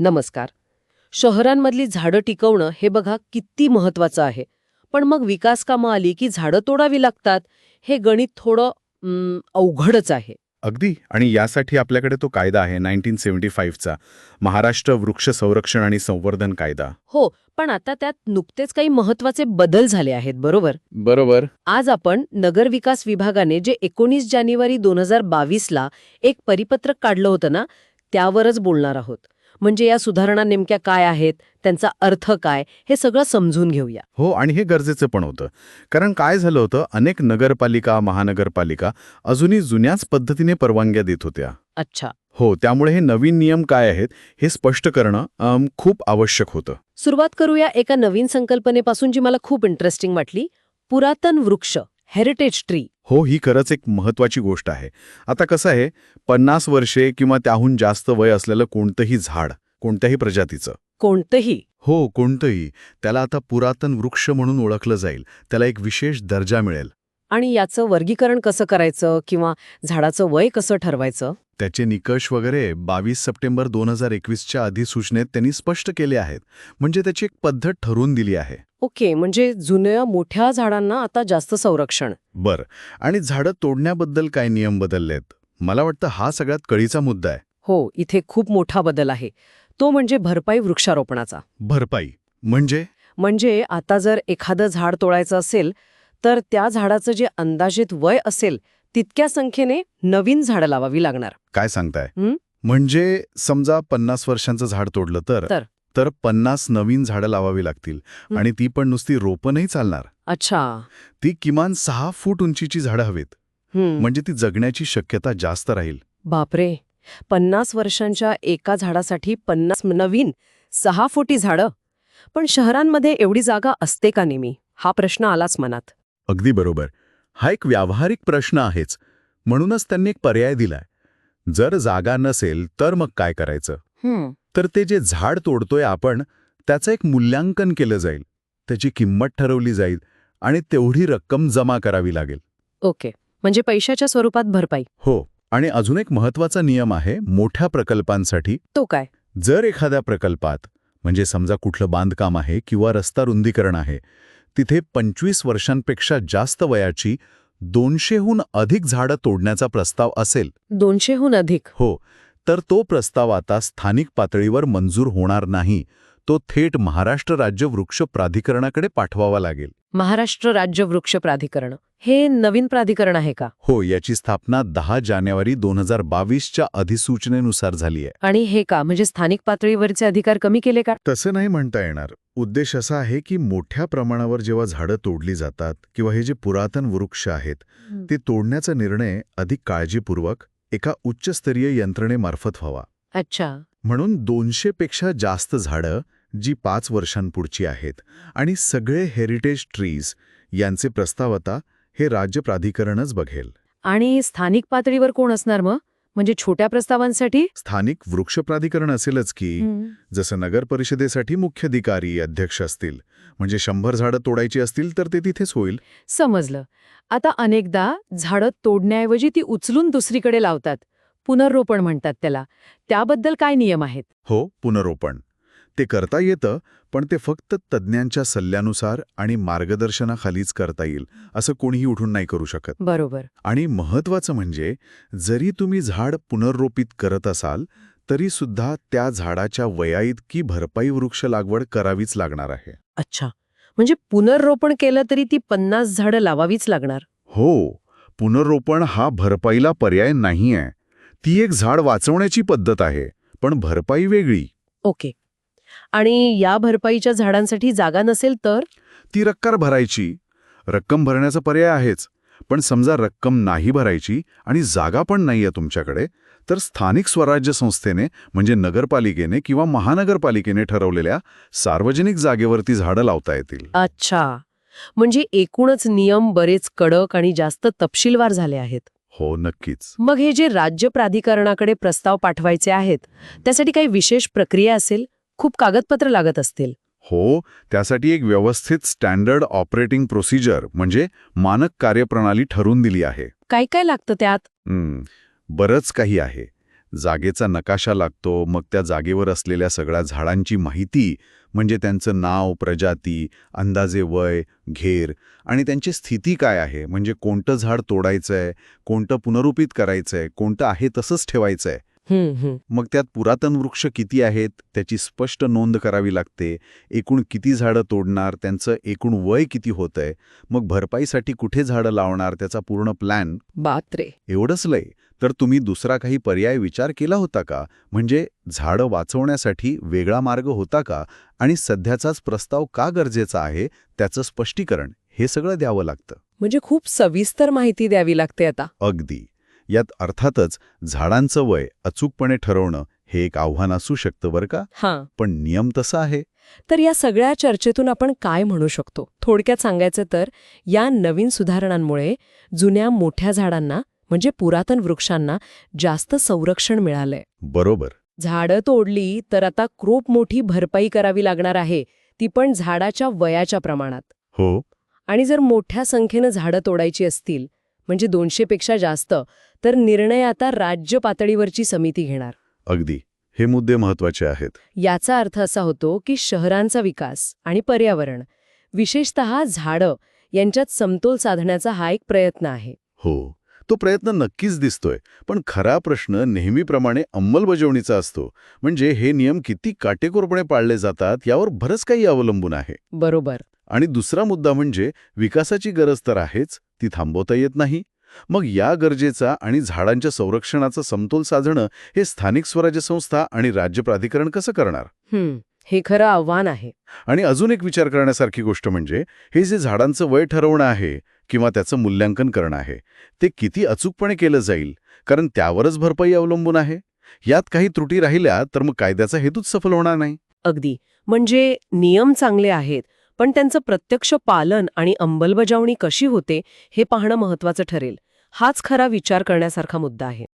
नमस्कार. शहरांमधली झाडं टिकवणं हे बघा किती महत्वाचं आहे. पण मग विकास कामं आली की झाडं तोडावी लागतात हे गणित थोडं अवघडच आहे. अगदी. आणि यासाठी आपल्याकडे तो कायदा आहे नाईन्टीन सेव्हन्टी फाईव्हचा. महाराष्ट्र वृक्ष संरक्षण आणि संवर्धन कायदा. हो पण आता त्यात नुकतेच काही महत्त्वाचे बदल झाले आहेत बरोबर? बरोबर. आज आपण नगर विकास विभागाने जे एकोणीस जानेवारी दोन हजार बावीसला एक परिपत्रक काढलं होतं ना त्यावरच बोलणार आहोत. म्हणजे या सुधारणा नेमक्या काय आहेत? त्यांचा अर्थ काय? हे सगळं समजून घेऊया. हो आणि हे गरजेचं पण होतं. कारण काय झालं होतं? अनेक नगरपालिका महानगरपालिका अजूनही जुन्याच पद्धतीने परवानग्या देत होत्या. अच्छा. हो त्यामुळे हे नवीन नियम काय आहेत? हे स्पष्ट करणं खूप आवश्यक होतं. सुरुवात करूया एका नवीन संकल्पनेपासून जी मला खूप इंटरेस्टिंग वाटली. पुरातन वृक्ष. हेरिटेज ट्री हो ही खरंच एक महत्वाची गोष्ट आहे. आता कसं आहे पन्नास वर्षे किंवा त्याहून जास्त वय असलेलं कोणतंही झाड कोणत्याही प्रजातीचं. कोणतंही. हो कोणतंही. त्याला आता पुरातन वृक्ष म्हणून ओळखलं जाईल. त्याला एक विशेष दर्जा मिळेल. आणि याचं वर्गीकरण कसं करायचं किंवा झाडाचं वय कसं ठरवायचं? त्याचे निकष वगैरे बावीस सप्टेंबर दोन हजार एकवीसच्या अधिसूचनेत त्यांनी स्पष्ट केले आहेत. म्हणजे त्याची एक पद्धत ठरवून दिली आहे. ओके म्हणजे जुन्या मोठ्या झाडांना आता जास्त संरक्षण. बर. आणि झाडं तोडण्याबद्दल काय नियम बदललेत? मला वाटतं हा सगळ्यात कळीचा मुद्दा आहे. हो इथे खूप मोठा बदल आहे. तो म्हणजे भरपाई वृक्षारोपणाचा. भरपाई. म्हणजे? म्हणजे आता जर एखादं झाड तोडायचं असेल तर त्या झाडाचं जे अंदाजित वय असेल तितक्या संख्येने नवीन झाडं लावावी लागणार. काय सांगताय? हं? म्हणजे समजा पन्नास वर्षांचं झाड तोडलं तर? तर? तर पन्नास नवीन झाडं लावावी लागतील. हं. आणि ती पण नुसती रोपं नाही चालणार. अच्छा. ती किमान सहा फूट उंचीची झाडं हवीत. म्हणजे ती जगण्याची शक्यता जास्त राहील. बापरे. पन्नास वर्षांच्या एका झाडासाठी पन्नास नवीन सहा फुटी झाडं? पण शहरांमध्ये एवढी जागा असते का नेहमी? हा प्रश्न आलाच मनात. अगदी बरोबर. हा एक व्यावहारिक प्रश्न आहेच. म्हणूनच त्यांनी एक पर्याय दिलाय. जर जागा नसेल तर मग काय करायचं? तर ते जे झाड तोडतोय आपण त्याचं एक मूल्यांकन केलं जाईल. त्याची किंमत ठरवली जाईल आणि तेवढी रक्कम जमा करावी लागेल. ओके. म्हणजे पैशाच्या स्वरूपात भरपाई. हो. आणि अजून एक महत्त्वाचा नियम आहे मोठ्या प्रकल्पांसाठी. तो काय? जर एखाद्या प्रकल्पात म्हणजे समजा कुठलं बांधकाम आहे किंवा रस्ता रुंदीकरण आहे तिथे पंचवीस वर्षांपेक्षा जास्त वयाची दोनशेहून अधिक झाडं तोडण्याचा प्रस्ताव असेल. दोनशेहून अधिक. हो तर तो प्रस्ताव आता स्थानिक पातळीवर मंजूर होणार नाही. तो थेट महाराष्ट्र राज्य वृक्ष प्राधिकरणाकडे पाठवावा लागेल. महाराष्ट्र राज्य वृक्ष प्राधिकरण. हे नवीन प्राधिकरण आहे का? हो याची स्थापना दहा जानेवारी दोन हजार बावीसच्या अधिसूचनेनुसार झाली आहे. आणि हे का? म्हणजे स्थानिक पातळीवरचे अधिकार कमी केले का? तसं नाही म्हणता येणार. उद्देश असा आहे की मोठ्या प्रमाणावर जेव्हा झाडं तोडली जातात किंवा हे जे पुरातन वृक्ष आहेत ते तोडण्याचा निर्णय अधिक काळजीपूर्वक एका उच्चस्तरीय यंत्रणेमार्फत व्हावा. अच्छा. म्हणून दोनशे पेक्षा जास्त झाडं जी पाच वर्षांपुढची आहेत. आणि सगळे हेरिटेज ट्रीज यांचे प्रस्ताव आता हे राज्य प्राधिकरणच बघेल. आणि स्थानिक पातळीवर कोण असणार मग? म्हणजे छोट्या प्रस्तावांसाठी? स्थानिक वृक्ष प्राधिकरण असेलच की जसं नगर परिषदेसाठी मुख्याधिकारी अध्यक्ष असतील. म्हणजे शंभर झाडं तोडायची असतील तर ते तिथेच होईल. समजलं. आता अनेकदा झाडं तोडण्याऐवजी ती उचलून दुसरीकडे लावतात. पुनर्रोपण म्हणतात त्याला. त्याबद्दल काय नियम आहेत? हो पुनरोपण ते करता येतं पण ते फक्त तज्ज्ञांच्या सल्ल्यानुसार आणि मार्गदर्शनाखालीच करता येईल असं कोणीही उठून नाही करू शकत. बरोबर. आणि महत्वाचं म्हणजे जरी तुम्ही झाड पुनर्रोपित करत असाल तरी सुद्धा त्या झाडाच्या वयाइतकी भरपाई वृक्ष लागवड करावीच लागणार आहे. अच्छा. म्हणजे पुनर्रोपण केलं तरी ती पन्नास झाडं लावावीच लागणार. हो. पुनर्रोपण हा भरपाईला पर्याय नाहीये. ती एक झाड वाचवण्याची पद्धत आहे पण भरपाई वेगळी. ओके. आणि या भरपाईच्या झाडांसाठी जागा नसेल तर? ती रक्कम भरायची. रक्कम भरण्याचा पर्याय आहेच. पण समजा रक्कम नाही भरायची आणि जागा पण नाहीये तुमच्याकडे तर स्थानिक स्वराज्य संस्थेने म्हणजे नगरपालिकेने किंवा महानगरपालिकेने ठरवलेल्या सार्वजनिक जागेवरती झाडं लावता येतील. अच्छा. म्हणजे एकूणच नियम बरेच कडक आणि जास्त तपशीलवार झाले आहेत. हो नक्कीच. मग हे जे राज्य प्राधिकरणाकडे प्रस्ताव पाठवायचे आहेत त्यासाठी काही विशेष प्रक्रिया असेल? खूप कागदपत्र लागत असतील. हो त्यासाठी एक व्यवस्थित स्टँडर्ड ऑपरेटिंग प्रोसिजर म्हणजे मानक कार्यप्रणाली ठरवून दिली आहे. काय काय लागतं त्यात? बरंच काही आहे. जागेचा नकाशा लागतो मग त्या जागेवर असलेल्या सगळ्या झाडांची माहिती म्हणजे त्यांचं नाव प्रजाती अंदाजे वय घेर आणि त्यांची स्थिती काय आहे म्हणजे कोणतं झाड तोडायचंय कोणतं पुनरुपीत करायचंय कोणतं आहे तसंच ठेवायचंय. हम्म हम्म मग त्यात पुरातन वृक्ष किती आहेत त्याची स्पष्ट नोंद करावी लागते. एकूण किती झाडं तोडणार त्यांचं एकूण वय किती होतंय मग भरपाईसाठी कुठे झाडं लावणार त्याचा पूर्ण प्लॅन? बापरे! एवढंच लय. तर तुम्ही दुसरा काही पर्याय विचार केला होता का? म्हणजे झाडं वाचवण्यासाठी वेगळा मार्ग होता का? आणि सध्याचाच प्रस्ताव का गरजेचा आहे त्याचं स्पष्टीकरण हे सगळं द्यावं लागतं. म्हणजे खूप सविस्तर माहिती द्यावी लागते आता. अगदी. यात अर्थातच झाडांचं वय अचूकपणे ठरवणं हे एक आव्हान असू शकतं बरं का? हां. पण नियम तसा आहे. तर या सगळ्या चर्चेतून आपण काय म्हणू शकतो? थोडक्यात सांगायचं तर या नवीन सुधारणांमुळे जुन्या मोठ्या झाडांना म्हणजे पुरातन वृक्षांना जास्त संरक्षण मिळालंय. बरोबर. झाडं तोडली तर आता खूप मोठी भरपाई करावी लागणार आहे. ती पण झाडाच्या वयाच्या प्रमाणात. हो. आणि जर मोठ्या संख्येनं झाडं तोडायची असतील म्हणजे दोनशेपेक्षा जास्त तर निर्णय आता राज्य पातळीवरची समिती घेणार. अगदी. हे मुद्दे महत्त्वाचे आहेत. याचा अर्थ असा होतो की शहरांचा विकास आणि पर्यावरण विशेषत झाडं यांच्यात समतोल साधण्याचा हा एक प्रयत्न आहे. हो. तो प्रयत्न नक्कीच दिसतोय पण खरा प्रश्न नेहमीप्रमाणे अंमलबजावणीचा असतो. म्हणजे हे नियम किती काटेकोरपणे पाळले जातात यावर बरंच काही अवलंबून आहे. बरोबर. आणि दुसरा मुद्दा म्हणजे विकासाची गरज तर आहेच ती थांबवता येत नाही. मग या गरजेचा आणि झाडांच्या संरक्षणाचा समतोल साधणं हे स्थानिक स्वराज्य संस्था आणि राज्य प्राधिकरण कसं करणार? हे खरं आव्हान आहे. आणि अजून एक विचार करण्यासारखी गोष्ट म्हणजे हे जे झाडांचं वय ठरवणं आहे किंवा त्याचं मूल्यांकन करणं आहे ते किती अचूकपणे केलं जाईल? कारण त्यावरच भरपाई अवलंबून आहे. यात काही त्रुटी राहिल्या तर मग कायद्याचा हेतूच सफल होणार नाही. अगदी. म्हणजे नियम चांगले आहेत पण त्यांचं प्रत्यक्ष पालन आणि अंमलबजावणी कशी होते हे पाहणं महत्वाचं ठरेल. हाच खरा विचार करण्यासारखा मुद्दा आहे.